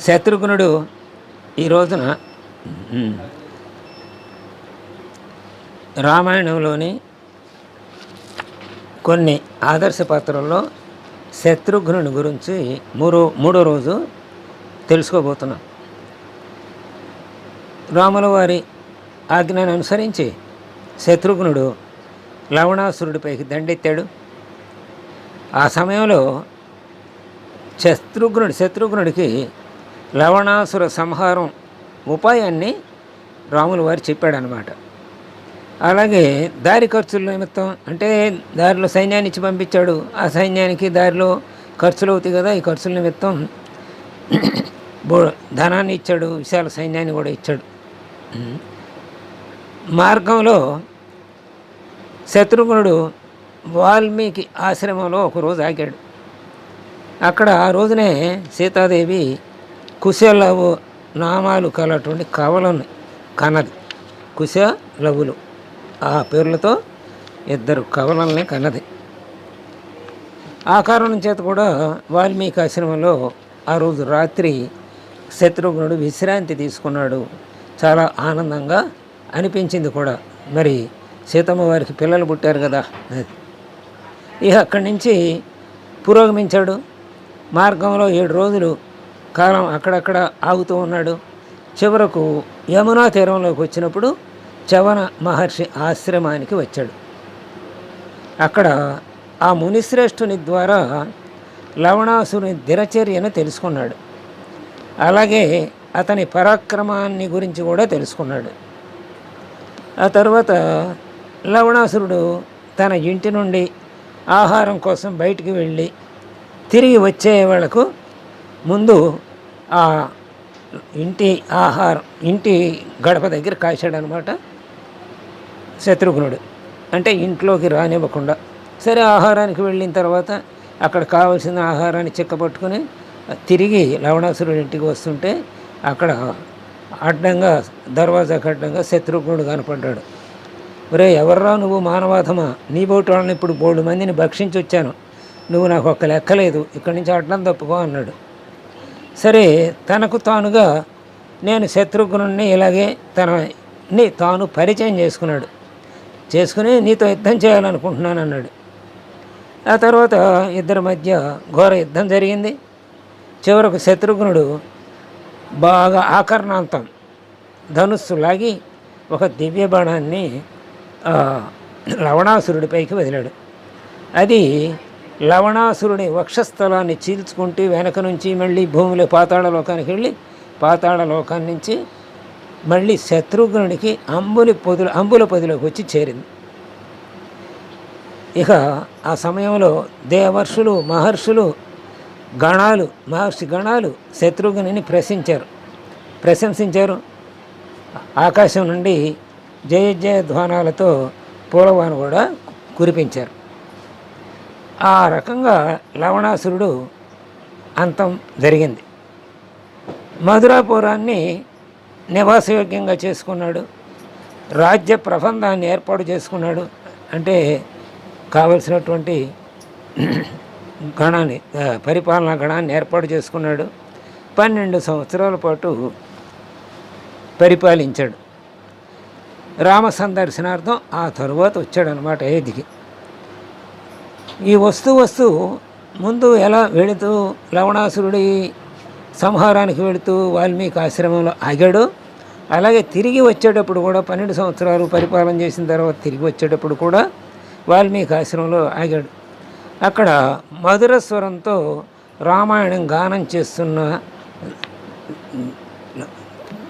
శత్రుఘ్నుడు ఈ రోజున రామాయణంలోని కొన్ని ఆదర్శ పాత్రల్లో శత్రుఘ్నుని గురించి మూడో మూడో రోజు తెలుసుకోబోతున్నాం. రాముల వారి ఆజ్ఞను అనుసరించి శత్రుఘ్నుడు లవణాసురుడిపైకి దండెత్తాడు. ఆ సమయంలో శత్రుఘ్నుడు శత్రుఘ్నుడికి లవణాసుర సంహారం ఉపాయాన్ని రాముల వారు చెప్పాడనమాట. అలాగే దారి ఖర్చుల నిమిత్తం అంటే దారిలో సైన్యాన్ని ఇచ్చి పంపించాడు. ఆ సైన్యానికి దారిలో ఖర్చులు అవుతాయి కదా ఈ ఖర్చుల నిమిత్తం బో ధనాన్ని ఇచ్చాడు విశాల సైన్యాన్ని కూడా ఇచ్చాడు. మార్గంలో శత్రుఘ్నుడు వాల్మీకి ఆశ్రమంలో ఒకరోజు ఆగాడు. అక్కడ ఆ రోజునే సీతాదేవి కుశలవు నామాలు కలటువంటి కవలను కన్నది. కుశ లవులు ఆ పేర్లతో ఇద్దరు కవలల్ని కన్నది. ఆ కారణం చేత కూడా వాల్మీకి ఆశ్రమంలో ఆ రోజు రాత్రి శత్రుఘ్నుడు విశ్రాంతి తీసుకున్నాడు. చాలా ఆనందంగా అనిపించింది కూడా. మరి సీతమ్మ వారికి పిల్లలు పుట్టారు కదా అది. ఇక అక్కడి నుంచి పురోగమించాడు. మార్గంలో ఏడు రోజులు కాలం అక్కడక్కడ ఆగుతూ ఉన్నాడు. చివరకు యమునా తీరంలోకి వచ్చినప్పుడు చవన మహర్షి ఆశ్రమానికి వచ్చాడు. అక్కడ ఆ మునిశ్రేష్ఠుని ద్వారా లవణాసుని దినచర్యను తెలుసుకున్నాడు. అలాగే అతని పరాక్రమాన్ని గురించి కూడా తెలుసుకున్నాడు. ఆ తర్వాత లవణాసురుడు తన ఇంటి నుండి ఆహారం కోసం బయటికి వెళ్ళి తిరిగి వచ్చే వాళ్ళకు ముందు ఇంటి ఆహారం ఇంటి గడప దగ్గర కాశాడు అనమాట శత్రుఘ్నుడు. అంటే ఇంట్లోకి రానివ్వకుండా. సరే ఆహారానికి వెళ్ళిన తర్వాత అక్కడ కావలసిన ఆహారాన్ని చిక్కపట్టుకుని తిరిగి లవణాసురుడి ఇంటికి వస్తుంటే అక్కడ అడ్డంగా దర్వాజాకు అడ్డంగా శత్రుఘ్నుడు కనపడ్డాడు. ఒరే ఎవర్రా నువ్వు మానవాధమా? నీ బోటు వాళ్ళని ఇప్పుడు బోడు మందిని భక్షించి వచ్చాను నువ్వు నాకు ఒక్క లెక్కలేదు ఇక్కడి నుంచి అడ్డం తప్పుకో అన్నాడు. సరే తనకు తానుగా నేను శత్రుఘ్నుడిని ఇలాగే తనని తాను పరిచయం చేసుకున్నాడు. చేసుకుని నీతో యుద్ధం చేయాలనుకుంటున్నాను అన్నాడు ఆ తర్వాత ఇద్దరి మధ్య ఘోర యుద్ధం జరిగింది. చివరకు శత్రుఘ్నుడు బాగా ఆకర్ణాంతం ధనుస్సు లాగి ఒక దివ్య బాణాన్ని లవణాసురుడిపైకి వదిలాడు. అది లవణాసురుని వక్షస్థలాన్ని చీల్చుకుంటూ వెనక నుంచి మళ్ళీ భూమిలో పాతాళ లోకానికి వెళ్ళి పాతాళ నుంచి మళ్ళీ శత్రుఘ్నుడికి అంబులి పొదులు అంబుల పొదిలోకి వచ్చి చేరింది. ఇక ఆ సమయంలో దేవర్షులు మహర్షులు గణాలు మహర్షి గణాలు శత్రుఘ్నుని ప్రశించారు ప్రశంసించారు. ఆకాశం నుండి జయ జయ ధ్వానాలతో పూలవాను కూడా కురిపించారు. ఆ రకంగా లవణాసురుడు అంతం జరిగింది. మధురాపురాన్ని నివాసయోగ్యంగా చేసుకున్నాడు. రాజ్య ప్రబంధాన్ని ఏర్పాటు చేసుకున్నాడు. అంటే కావలసినటువంటి గణాన్ని పరిపాలనా గణాన్ని ఏర్పాటు చేసుకున్నాడు. పన్నెండు సంవత్సరాల పాటు పరిపాలించాడు. రామ సందర్శనార్థం ఆ తరువాత వచ్చాడనమాట ఏదికి. ఈ వస్తు వస్తూ ముందు ఎలా వెళుతూ లవణాసురుడి సంహారానికి వెళుతూ వాల్మీకి ఆశ్రమంలో ఆగాడు. అలాగే తిరిగి వచ్చేటప్పుడు కూడా పన్నెండు సంవత్సరాలు పరిపాలన చేసిన తర్వాత తిరిగి వచ్చేటప్పుడు కూడా వాల్మీకి ఆశ్రమంలో ఆగాడు. అక్కడ మధుర స్వరంతో రామాయణం గానం చేస్తున్న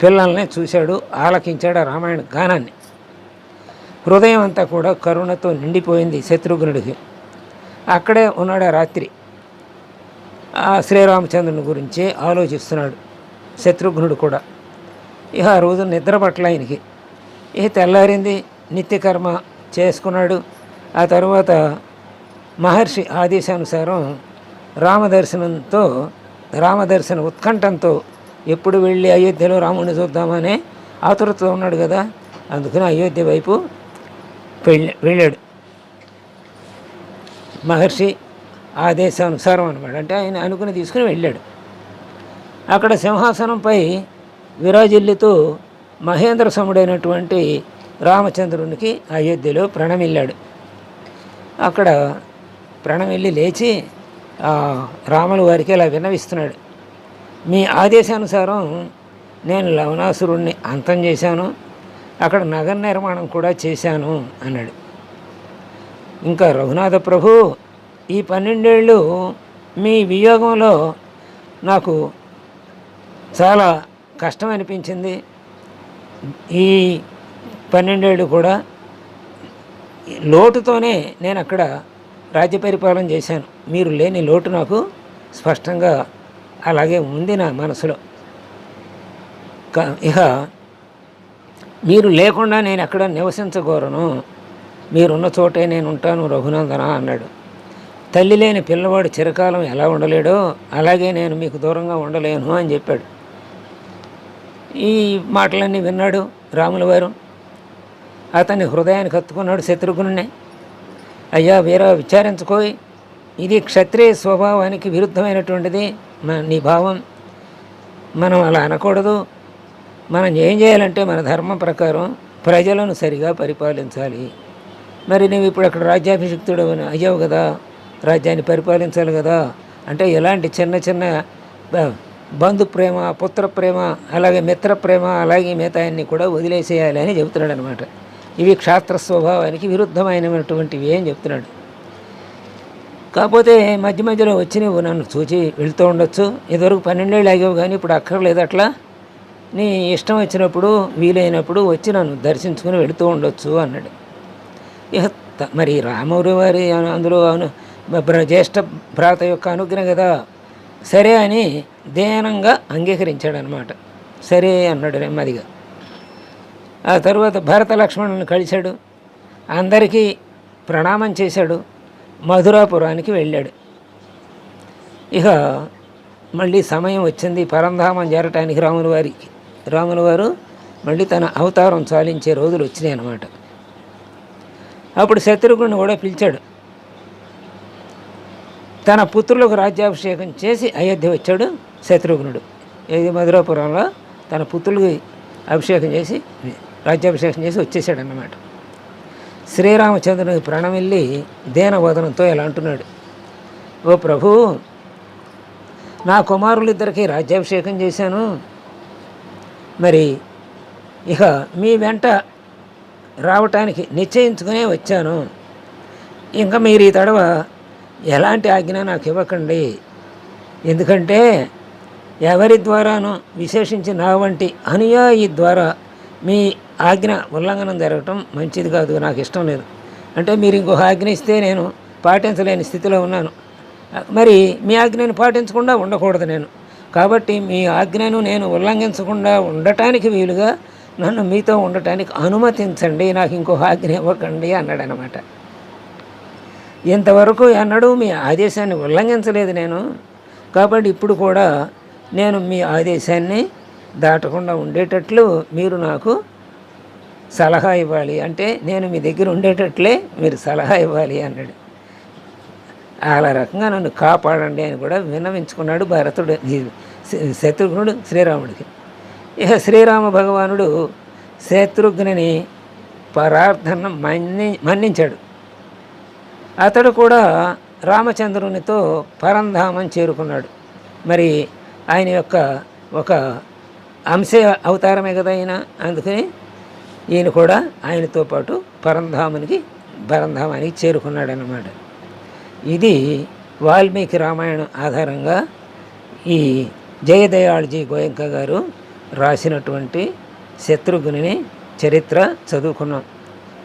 పిల్లల్ని చూశాడు ఆలకించాడు రామాయణ గానాన్ని. హృదయం అంతా కూడా కరుణతో నిండిపోయింది శత్రుఘ్నుడికి. అక్కడే ఉన్నాడు ఆ రాత్రి. ఆ శ్రీరామచంద్రుని గురించి ఆలోచిస్తున్నాడు శత్రుఘ్నుడు కూడా. ఇక ఆ రోజు నిద్ర పట్ల ఆయనకి. ఇక తెల్లారింది నిత్యకర్మ చేసుకున్నాడు. ఆ తర్వాత మహర్షి ఆదేశానుసారం రామదర్శనంతో రామదర్శన ఉత్కంఠంతో ఎప్పుడు వెళ్ళి అయోధ్యలో రాముడిని చూద్దామనే ఆతురత ఉన్నాడు కదా అందుకని అయోధ్య వైపు వెళ్ళాడు. మహర్షి ఆదేశానుసారం అనమాట. అంటే ఆయన అనుకుని తీసుకుని వెళ్ళాడు. అక్కడ సింహాసనంపై విరాజిల్లుతూ మహేంద్ర సముడైనటువంటి రామచంద్రునికి అయోధ్యలో ప్రణమిల్లాడు. అక్కడ ప్రణమిల్లి లేచి రాములు రాముల వారికి ఇలా విన్నవిస్తున్నాడు. మీ ఆదేశానుసారం నేను లవణాసురుణ్ణి అంతం చేశాను. అక్కడ నగర నిర్మాణం కూడా చేశాను అన్నాడు. ఇంకా రఘునాథ ప్రభు ఈ పన్నెండేళ్ళు మీ వియోగంలో నాకు చాలా కష్టం అనిపించింది ఈ పన్నెండేళ్ళు కూడా లోటుతోనే నేను అక్కడ రాజ్య పరిపాలన చేశాను. మీరు లేని లోటు నాకు స్పష్టంగా అలాగే ఉంది నా మనసులో. క- ఇక మీరు లేకుండా నేను ఎక్కడ నివసించగోరను. మీరున్న చోటే నేను ఉంటాను రఘునందన అన్నాడు. తల్లి లేని పిల్లవాడు చిరకాలం ఎలా ఉండలేడో అలాగే నేను మీకు దూరంగా ఉండలేను అని చెప్పాడు. ఈ మాటలన్నీ విన్నాడు రాముల వారు. అతని హృదయానికి హత్తుకున్నాడు శత్రుఘ్నుని అయ్యా వీరా విచారించుకోయి ఇది క్షత్రియ స్వభావానికి విరుద్ధమైనటువంటిది మన నీ భావం. మనం అలా అనకూడదు. మనం ఏం చేయాలంటే మన ధర్మం ప్రకారం ప్రజలను సరిగా పరిపాలించాలి. మరి నువ్వు ఇప్పుడు అక్కడ రాజ్యాభిషిక్తుడు అయ్యావు కదా రాజ్యాన్ని పరిపాలించాలి కదా అంటే ఎలాంటి చిన్న చిన్న బంధు ప్రేమ పుత్ర ప్రేమ అలాగే మిత్ర ప్రేమ అలాగే మిగతాయన్ని కూడా వదిలేసేయాలి అని చెబుతున్నాడు అనమాట ఇవి క్షాత్ర స్వభావానికి విరుద్ధమైనటువంటివి అని చెప్తున్నాడు కాకపోతే మధ్య మధ్యలో వచ్చి నువ్వు నన్ను చూచి వెళ్తూ ఉండొచ్చు. ఇదివరకు పన్నెండేళ్ళు ఆగావు కానీ ఇప్పుడు అక్కర్లేదు అట్లా. నీ ఇష్టం వచ్చినప్పుడు వీలైనప్పుడు వచ్చి నన్ను దర్శించుకుని వెళుతూ ఉండొచ్చు అన్నాడు. మరి రాముడు వారి అందులో అను బ్ర- జ్యేష్ఠ భ్రాత యొక్క అనుగ్రహం కదా. సరే అని దీనంగా అంగీకరించాడు అనమాట సరే అన్నాడు నెమ్మదిగా. ఆ తర్వాత భరత లక్ష్మణులను కలిశాడు. అందరికీ ప్రణామం చేశాడు. మధురాపురానికి వెళ్ళాడు. ఇక మళ్ళీ సమయం వచ్చింది. పరంధామం చేరటానికి రాముల వారికి రాముల వారు మళ్ళీ తన అవతారం చాలించే రోజులు వచ్చినాయి అన్నమాట అప్పుడు శత్రుఘ్నుని కూడా పిలిచాడు. తన పుత్రులకు రాజ్యాభిషేకం చేసి అయోధ్య వచ్చాడు శత్రుఘ్నుడు. ఇది మధురాపురంలో తన పుత్రులకి అభిషేకం చేసి రాజ్యాభిషేకం చేసి వచ్చేసాడు అన్నమాట ప్రాణం వెళ్ళి దేనవదనంతో ఇలా అంటున్నాడు. ఓ ప్రభు నా కుమారులిద్దరికీ రాజ్యాభిషేకం చేశాను. మరి ఇక మీ వెంట రావటానికి నిశ్చయించుకునే వచ్చాను. ఇంకా మీరు ఈ తడవ ఎలాంటి ఆజ్ఞ నాకు ఇవ్వకండి. ఎందుకంటే ఎవరి ద్వారానో విశేషించి నా వంటి అనుయాయి ద్వారా మీ ఆజ్ఞ ఉల్లంఘనం జరగటం మంచిది కాదు నాకు ఇష్టం లేదు. అంటే మీరు ఇంకొక ఆజ్ఞ ఇస్తే నేను పాటించలేని స్థితిలో ఉన్నాను. మరి మీ ఆజ్ఞను పాటించకుండా ఉండకూడదు నేను. కాబట్టి మీ ఆజ్ఞను నేను ఉల్లంఘించకుండా ఉండటానికి వీలుగా నన్ను మీతో ఉండటానికి అనుమతించండి నాకు ఇంకో ఆజ్ఞ ఇవ్వకండి అన్నాడు అనమాట ఇంతవరకు అన్నాడు మీ ఆదేశాన్ని ఉల్లంఘించలేదు నేను. కాబట్టి ఇప్పుడు కూడా నేను మీ ఆదేశాన్ని దాటకుండా ఉండేటట్లు మీరు నాకు సలహా ఇవ్వాలి. అంటే నేను మీ దగ్గర ఉండేటట్లే మీరు సలహా ఇవ్వాలి అన్నాడు. అలా రకంగా నన్ను కాపాడండి అని కూడా విన్నవించుకున్నాడు భరతుడు శత్రుఘ్నుడు శ్రీరాముడికి. ఇక శ్రీరామ భగవానుడు శత్రుఘ్నుని పరార్థన మన్ని మన్నించాడు. అతడు కూడా రామచంద్రునితో పరంధామం చేరుకున్నాడు. మరి ఆయన యొక్క ఒక అంశ అవతారమే కదా ఆయన అందుకని ఈయన కూడా ఆయనతో పాటు పరంధామునికి పరంధామానికి చేరుకున్నాడు అన్నమాట ఇది వాల్మీకి రామాయణం ఆధారంగా ఈ జయదయాళజీ గోయంక గారు రాసినటువంటి శత్రుఘ్నుని చరిత్ర చదువుకున్నాం.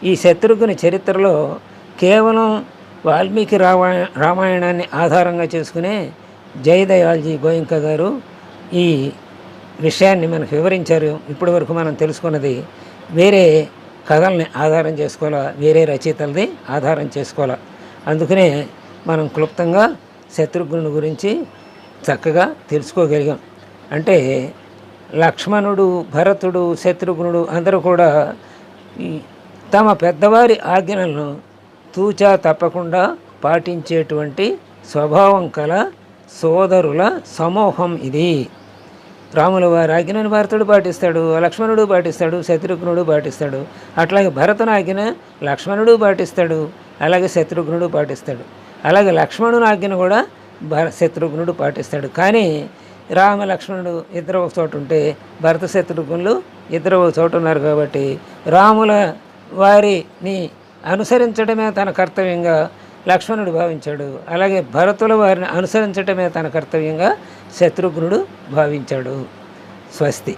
ఈ శత్రుఘ్ని చరిత్రలో కేవలం వాల్మీకి రామాయణ రామాయణాన్ని ఆధారంగా చేసుకునే జయదయాల్జీ గోయింక గారు ఈ విషయాన్ని మనకు వివరించారు. ఇప్పటి వరకు మనం తెలుసుకున్నది వేరే కథల్ని ఆధారం చేసుకోవాలా వేరే రచయితలది ఆధారం చేసుకోవాలా. అందుకనే మనం క్లుప్తంగా శత్రుఘ్నుని గురించి చక్కగా తెలుసుకోగలిగాం. అంటే లక్ష్మణుడు భరతుడు శత్రుఘ్నుడు అందరూ కూడా తమ పెద్దవారి ఆజ్ఞలను తూచా తప్పకుండా పాటించేటువంటి స్వభావం కల సోదరుల సమూహం ఇది. రాముల వారి ఆజ్ఞను భరతుడు పాటిస్తాడు లక్ష్మణుడు పాటిస్తాడు శత్రుఘ్నుడు పాటిస్తాడు. అట్లాగే భరతుని ఆజ్ఞ లక్ష్మణుడు పాటిస్తాడు అలాగే శత్రుఘ్నుడు పాటిస్తాడు. అలాగే లక్ష్మణుని ఆజ్ఞను కూడా భర శత్రుఘ్నుడు పాటిస్తాడు. కానీ రామ లక్ష్మణుడు ఇద్దరు ఒక చోట ఉంటే భరత శత్రుఘ్నులు ఇద్దరు ఒక చోట ఉన్నారు కాబట్టి రాముల వారిని అనుసరించడమే తన కర్తవ్యంగా లక్ష్మణుడు భావించాడు. అలాగే భరతుల వారిని అనుసరించడమే తన కర్తవ్యంగా శత్రుఘ్నుడు భావించాడు. స్వస్తి.